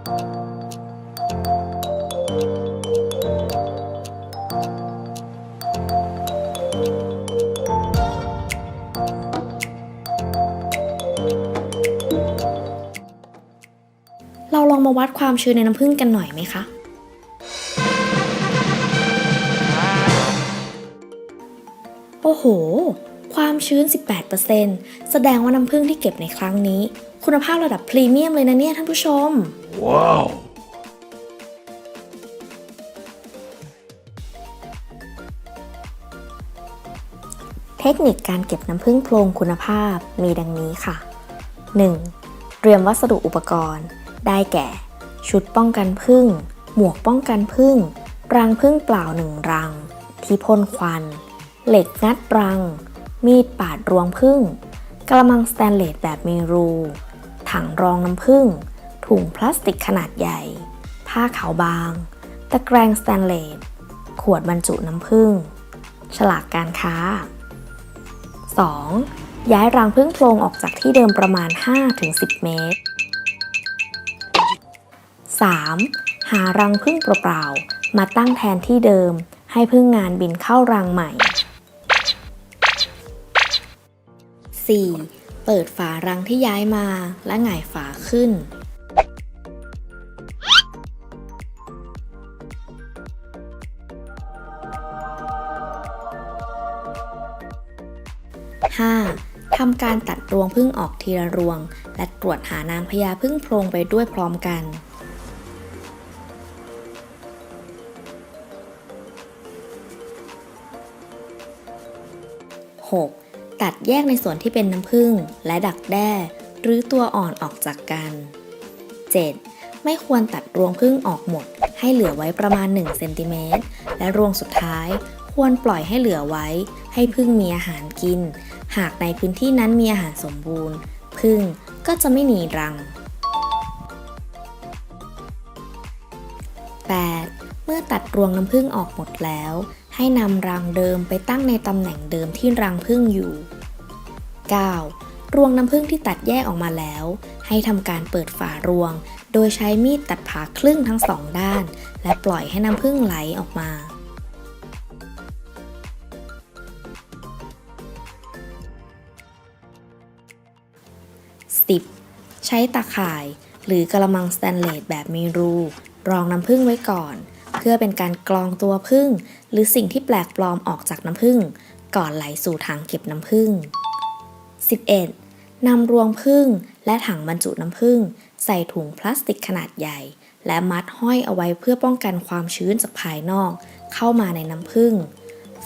เราลองมาวัดความชื้นในน้ำผึ้งกันหน่อยไหมคะ โอ้โห ความชื้น 18%แสดงว่าน้ำผึ้งที่เก็บในครั้งนี้ คุณภาพระดับพรีเมียมเลยนะเนี่ยท่านผู้ชม Wow. เทคนิคการเก็บน้ำผึ้งโพรงคุณภาพมีดังนี้ค่ะ 1. เตรียมวัสดุอุปกรณ์ ได้แก่ ชุดป้องกันผึ้งหมวกป้องกันผึ้งรังผึ้งเปล่าหนึ่งรัง ที่พ่นควัน เหล็กงัดรัง มีดปาดรวงผึ้งกระมังสแตนเลสแบบมีรู ถังรองน้ำผึ้ง ถุงพลาสติกขนาดใหญ่ ผ้าขาวบาง ตะแกรงสแตนเลส ขวดบรรจุน้ำผึ้ง ฉลากการค้า 2. ย้ายรังผึ้งโพรงออกจากที่เดิมประมาณ 5-10 เมตร 3. หารังผึ้งเปล่าๆ มาตั้งแทนที่เดิม ให้ผึ้งงานบินเข้ารังใหม่ 4. เปิดฝารังที่ย้ายมาและหงายฝาขึ้น 5. ทำการตัดรวงพึ่งออกทีละรวง และตรวจหานางพญาพึ่งโพรงไปด้วยพร้อมกัน 6. ตัดแยกในส่วนที่เป็นน้ำผึ้งและดักแด้ หรือตัวอ่อนออกจากกัน 7. ไม่ควรตัดรวงผึ้งออกหมด ให้เหลือไว้ประมาณ 1 เซนติเมตร และรวงสุดท้าย ควรปล่อยให้เหลือไว้ ให้ผึ้งมีอาหารกิน หากในพื้นที่นั้นมีอาหารสมบูรณ์ผึ้งก็จะไม่หนีรัง 8. เมื่อตัดรวงน้ำผึ้งออกหมดแล้ว ให้นำรังเดิมไปตั้งในตำแหน่งเดิมที่รังผึ้งอยู่ 9. รวงน้ำผึ้งที่ตัดแยกออกมาแล้ว ให้ทำการเปิดฝารวง โดยใช้มีดตัดผ่าครึ่งทั้งสองด้าน และปล่อยให้น้ำผึ้งไหลออกมา 10. ใช้ตาข่ายหรือกระมังสแตนเลสแบบมีรู รองน้ำผึ้งไว้ก่อน เพื่อเป็นการกรองตัวผึ้งหรือสิ่งที่แปลกปลอมออกจากน้ำผึ้งก่อนไหลสู่ถังเก็บน้ำผึ้ง 11. นำรวงผึ้งและถังบรรจุน้ำผึ้งใส่ถุงพลาสติกขนาดใหญ่ และมัดห้อยเอาไว้เพื่อป้องกันความชื้นจากภายนอก เข้ามาในน้ำผึ้ง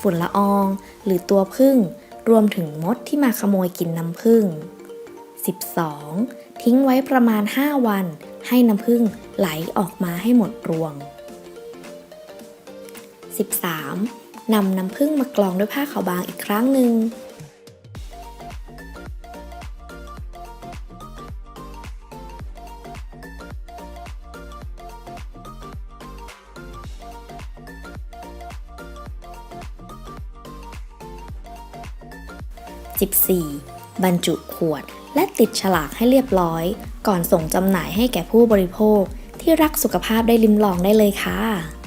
ฝุ่นละออง หรือตัวผึ้งรวมถึงมดที่มาขโมยกินน้ำผึ้ง 12. ทิ้งไว้ประมาณ 5 วัน ให้น้ำผึ้งไหลออกมาให้หมดรวง 13. นำน้ำผึ้งมากรองด้วยผ้าขาวบางอีกครั้งหนึ่ง 14. บรรจุขวด และติดฉลากให้เรียบร้อย ก่อนส่งจำหน่ายให้แก่ผู้บริโภค ที่รักสุขภาพได้ลิ้มลองได้เลยค่ะ